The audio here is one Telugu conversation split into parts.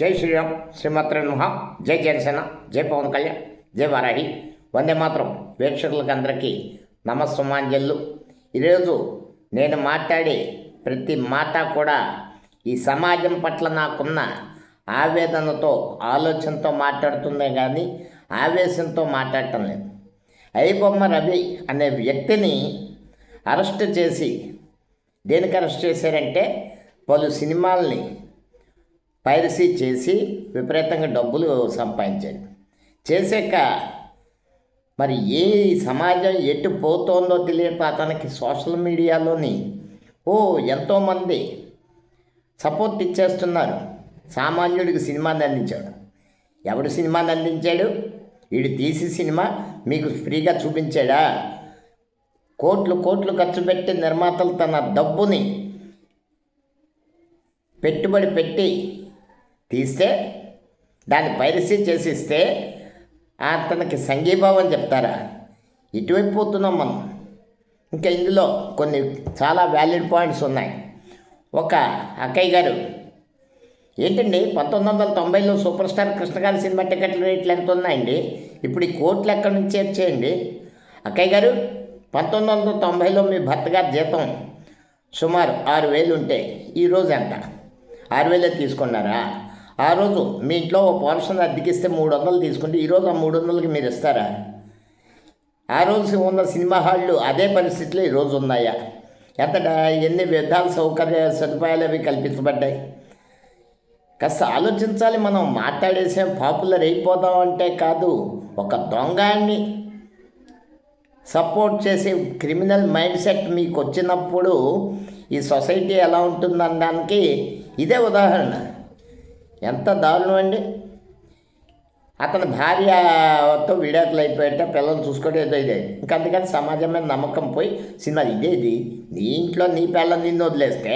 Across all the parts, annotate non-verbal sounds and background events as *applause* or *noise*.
జై శ్రీరామ్ శ్రీమాత్ర నమః. జై జనసేన జై పవన్ కళ్యాణ్ జై వారాహి. వందే మాత్రం వీక్షకులకు అందరికీ నమస్సుమాంజల్లు ఈరోజు నేను మాట్లాడే ప్రతి మాట కూడా ఈ సమాజం పట్ల నాకున్న ఆవేదనతో ఆలోచనతో మాట్లాడుతుందే కానీ ఆవేశంతో మాట్లాడటం లేదు. అయ్యబొమ్మ రవి అనే వ్యక్తిని అరెస్ట్ చేసి దేనికి అరెస్ట్ చేశారంటే పలు సినిమాల్ని పైరసీ చేసి విపరీతంగా డబ్బులు సంపాదించాడు. చేసాక మరి ఏ సమాజం ఎటు పోతోందో తెలియక అతనికి సోషల్ మీడియాలోని ఓ ఎంతోమంది సపోర్ట్ ఇచ్చేస్తున్నారు. సామాన్యుడికి సినిమాని అందించాడు. ఎవడు సినిమాని అందించాడు? వీడు తీసి సినిమా మీకు ఫ్రీగా చూపించాడా? కోట్లు కోట్లు ఖర్చు పెట్టి నిర్మాతలు తన డబ్బుని పెట్టుబడి పెట్టి తీస్తే దాన్ని పైరసీ చేసిస్తే అతనికి సంఘీభావం చెప్తారా? ఇటువైపు పోతున్నాం మనం. ఇంకా ఇందులో కొన్ని చాలా వ్యాలిడ్ పాయింట్స్ ఉన్నాయి. ఒక అక్కయ్య గారు ఏంటండి పంతొమ్మిది వందల తొంభైలో సూపర్ స్టార్ కృష్ణగారి సినిమా టికెట్ల రేట్లు ఎంత ఉన్నాయండి? ఇప్పుడు ఈ కోట్లు ఎక్కడి నుంచి చేర్చేయండి అక్కయ్య గారు పంతొమ్మిది వందల తొంభైలో మీ భర్త గారి జీతం సుమారు ఆరు వేలు ఉంటే ఈరోజు ఎంత? ఆరు వేలే తీసుకున్నారా? ఆ రోజు మీ ఇంట్లో ఒక పోర్షన్ అద్దెకిస్తే మూడు వందలు తీసుకుంటే ఈరోజు ఆ మూడు వందలకి మీరు ఇస్తారా? ఆ రోజు ఉన్న సినిమా హాళ్ళు అదే పరిస్థితిలో ఈరోజు ఉన్నాయా? ఎంత ఎన్ని విధాల సౌకర్య సదుపాయాలు అవి కల్పించబడ్డాయి? కాస్త ఆలోచించాలి మనం. మాట్లాడేసే పాపులర్ అయిపోదాం అంటే కాదు ఒక దొంగాన్ని సపోర్ట్ చేసే క్రిమినల్ మైండ్ సెట్ మీకు వచ్చినప్పుడు ఈ సొసైటీ ఎలా ఉంటుందనడానికి ఇదే ఉదాహరణ. ఎంత దారుణం అండి? అతని భార్యతో విడాకులు అయిపోయేట పిల్లలు చూసుకోవడం ఏదో ఇదే. ఇంకా అందుకని సమాజం మీద నమ్మకం పోయి సినిమా ఇదే ఇది నీ ఇంట్లో నీ పిల్లలు నిన్ను వదిలేస్తే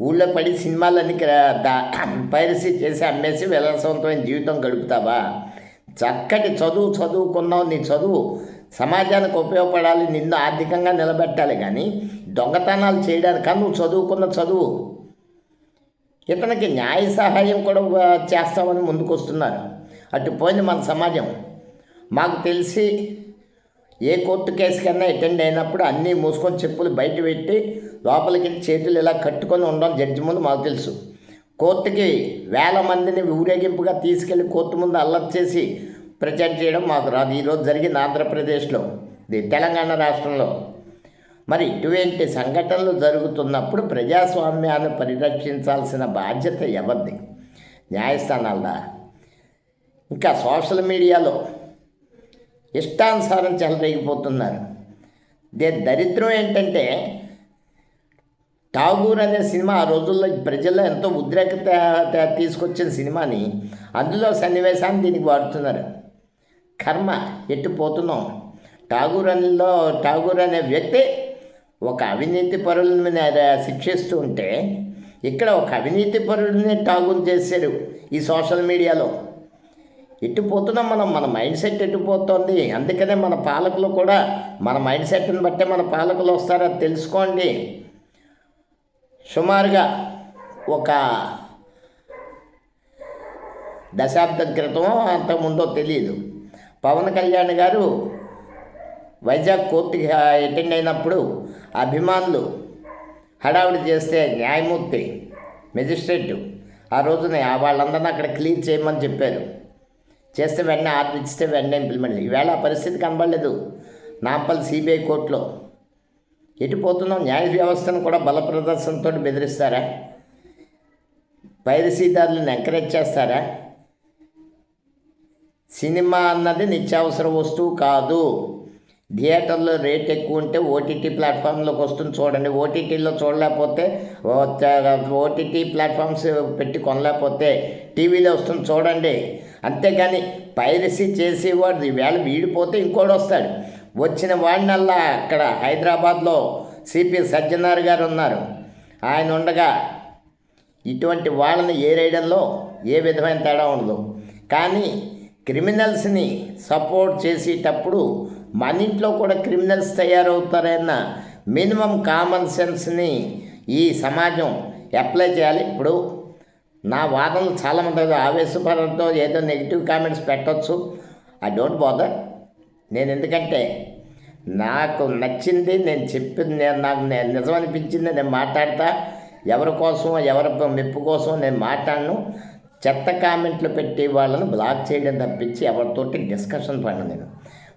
ఊళ్ళో పడి సినిమాలన్నీ *clears throat* పైరసీ చేసి అమ్మేసి విలాసవంతమైన జీవితం గడుపుతావా? చక్కటి చదువు చదువుకున్నావు నీ చదువు సమాజానికి ఉపయోగపడాలి నిన్ను ఆర్థికంగా నిలబెట్టాలి కానీ దొంగతనాలు చేయడానికి? నువ్వు చదువుకున్న చదువు ఇతనికి న్యాయ సహాయం కూడా చేస్తామని ముందుకొస్తున్నారు. అటుపోయింది అటు పోయింది మన సమాజం. మాకు తెలిసి ఏ కోర్టు కేసు కన్నా అటెండ్ అయినప్పుడు అన్నీ మూసుకొని చెప్పులు బయట పెట్టి లోపలికి చేతులు ఇలా కట్టుకొని ఉండడం జడ్జి ముందు మాకు తెలుసు. కోర్టుకి వేల మందిని ఊరేగింపుగా తీసుకెళ్ళి కోర్టు ముందు అల్లరి చేసి ప్రచారం చేయడం మాకు రాదు. ఈరోజు జరిగింది ఆంధ్రప్రదేశ్లో. ఇది తెలంగాణ రాష్ట్రంలో. మరి ఇటువంటి సంఘటనలు జరుగుతున్నప్పుడు ప్రజాస్వామ్యాన్ని పరిరక్షించాల్సిన బాధ్యత ఎవరిది? న్యాయస్థానాలదా? ఇంకా సోషల్ మీడియాలో ఇష్టానుసారం చెలరేగిపోతున్నారు. దే దరిద్రం ఏంటంటే ఠాగూర్ అనే సినిమా ఆ రోజుల్లో ప్రజల్లో ఎంతో ఉద్రేకత తీసుకొచ్చిన సినిమాని అందులో సన్నివేశాన్ని దీనికి వాడుతున్నారు. కర్మ ఎట్టు పోతున్నాం? ఠాగూర్ అనిలో ఠాగూర్ అనే వ్యక్తి ఒక అవినీతి పరులని శిక్షిస్తూ ఉంటే ఇక్కడ ఒక అవినీతి పరుడిని ఠాగూర్ చేశారు ఈ సోషల్ మీడియాలో. ఎటు పోతున్నాం మనం మన మైండ్ సెట్ ఎటు పోతుంది? అందుకనే మన పాలకులు కూడా మన మైండ్ సెట్ని బట్టే మన పాలకులు వస్తారో తెలుసుకోండి. సుమారుగా ఒక దశాబ్దం క్రితమో అంతకుముందో తెలియదు పవన్ కళ్యాణ్ గారు వైజాగ్ కోర్టుకి అటెండ్ అయినప్పుడు అభిమానులు హడావుడి చేస్తే న్యాయమూర్తి మెజిస్ట్రేట్ ఆ రోజున వాళ్ళందరినీ అక్కడ క్లీన్ చేయమని చెప్పారు. చేస్తే వెంటనే ఆర్డర్ ఇస్తే వెంటనే ఇంప్లిమెంట్. ఈవేళ ఆ పరిస్థితి కనబడలేదు. నాంపల్లి సిబిఐ కోర్టులో. ఎటు పోతున్నాం? న్యాయ వ్యవస్థను కూడా బల ప్రదర్శనతో బెదిరిస్తారా? పైరసీదారులను ఎంకరేజ్ చేస్తారా? సినిమా అన్నది నిత్యావసర వస్తువు కాదు. థియేటర్లో రేట్ ఎక్కువ ఉంటే ఓటీటీ ప్లాట్ఫామ్లోకి వస్తుంది చూడండి. ఓటీటీలో చూడలేకపోతే ఓటీటీ ప్లాట్ఫామ్స్ పెట్టి కొనలేకపోతే టీవీలో వస్తుంది చూడండి. అంతేగాని పైరసీ చేసేవాడు ఈవేళ వీడిపోతే ఇంకోటి వస్తాడు. వచ్చిన వాడినల్లా అక్కడ హైదరాబాద్లో సిపి సజ్జనార్ గారు ఉన్నారు. ఆయన ఉండగా ఇటువంటి వాళ్ళని ఏరేయడంలో ఏ విధమైన తేడా ఉండదు. కానీ క్రిమినల్స్ని సపోర్ట్ చేసేటప్పుడు మన ఇంట్లో కూడా క్రిమినల్స్ తయారవుతారన్న మినిమం కామన్ సెన్స్ని ఈ సమాజం అప్లై చేయాలి. ఇప్పుడు నా వాదనలు చాలామంది ఆవేశపడంతో ఏదో నెగిటివ్ కామెంట్స్ పెట్టవచ్చు ఐ డోంట్ బోదర్. నేను ఎందుకంటే నాకు నచ్చింది నేను చెప్పింది నేను నాకు నేను నిజం అనిపించింది నేను మాట్లాడతా. ఎవరి కోసం ఎవరి మెప్పు కోసం నేను మాట్లాడను. చెత్త కామెంట్లు పెట్టి వాళ్ళని బ్లాక్ చేయడం తప్పించి ఎవరితోటి డిస్కషన్ పడను నేను.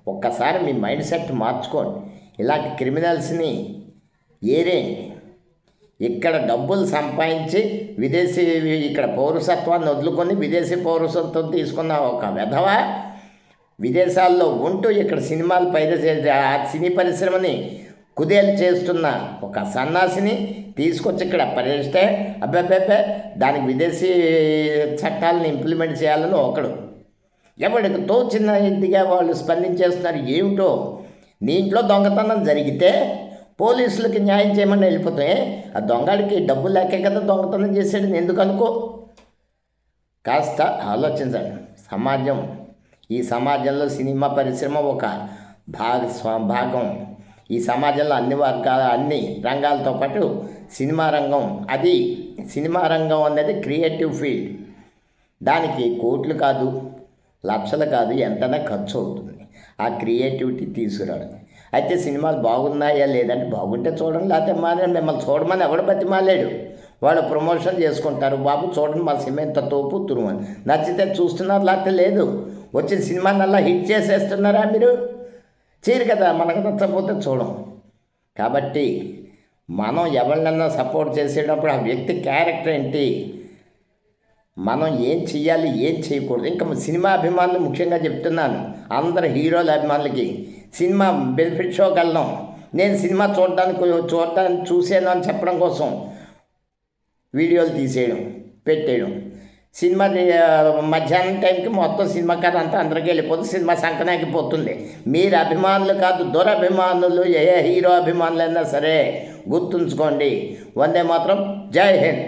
ఒక్కసారి మీ మైండ్ సెట్ మార్చుకోండి. ఇలాంటి క్రిమినల్స్ని ఏరేయండి. ఇక్కడ డబ్బులు సంపాదించి విదేశీ ఇక్కడ పౌరసత్వాన్ని వదులుకొని విదేశీ పౌరసత్వం తీసుకున్న ఒక విధవ విదేశాల్లో ఉంటూ ఇక్కడ సినిమాలు పైరసే ఆ సినీ పరిశ్రమని కుదేలు చేస్తున్న ఒక సన్నాసిని తీసుకొచ్చి ఇక్కడ పరిస్తే అబ్బాబ్బే దానికి విదేశీ చట్టాలను ఇంప్లిమెంట్ చేయాలని ఒకడు ఎవరికి తోచిన ఇదిగా వాళ్ళు స్పందించేస్తున్నారు ఏమిటో? నీ ఇంట్లో దొంగతనం జరిగితే పోలీసులకి న్యాయం చేయమని వెళ్ళిపోతే ఆ దొంగడికి డబ్బు లేకే కదా దొంగతనం చేసాడు ఎందుకు అనుకో? కాస్త ఆలోచించండి. సమాజం ఈ సమాజంలో సినిమా పరిశ్రమ ఒక భాగ భాగం ఈ సమాజంలో అన్ని వర్గాల అన్ని రంగాలతో పాటు సినిమా రంగం అది సినిమా రంగం అనేది క్రియేటివ్ ఫీల్డ్. దానికి కోట్లు కాదు. లక్షలు కాదు ఎంతైనా ఖర్చు అవుతుంది ఆ క్రియేటివిటీ తీసుకురావడం అయితే సినిమాలు బాగున్నాయా లేదంటే బాగుంటే చూడండి లేకపోతే మానే మిమ్మల్ని చూడమని ఎవడు బతిమాలేడు. వాళ్ళు ప్రమోషన్ చేసుకుంటారు బాబు చూడండి మా సినిమా ఇంత తోపు తురుమని. నచ్చితే చూస్తున్నారు లేకపోతే లేదు. వచ్చిన సినిమా నల్లా హిట్ చేసేస్తున్నారా మీరు? చేయరు కదా మనకు నచ్చకపోతే చూడం. కాబట్టి మనం ఎవరినన్నా సపోర్ట్ చేసేటప్పుడు ఆ వ్యక్తి క్యారెక్టర్ ఏంటి? మనం ఏం చెయ్యాలి ఏం చేయకూడదు. ఇంకా సినిమా అభిమానులు ముఖ్యంగా చెప్తున్నాను. అందరు హీరోల అభిమానులకి సినిమా బెనిఫిట్ షోకి వెళ్ళడం నేను సినిమా చూడడానికి చూడటానికి చూసాను అని చెప్పడం కోసం వీడియోలు తీసేయడం పెట్టేయడం. సినిమా మధ్యాహ్నం టైంకి మొత్తం సినిమా కథ అంతా అందరికీ వెళ్ళిపోతుంది. సినిమా సంకనాకి పోతుంది. మీరు అభిమానులు కాదు దురభిమానులు ఏ హీరో అభిమానులైనా సరే గుర్తుంచుకోండి. వందే మాత్రం జై హింద్.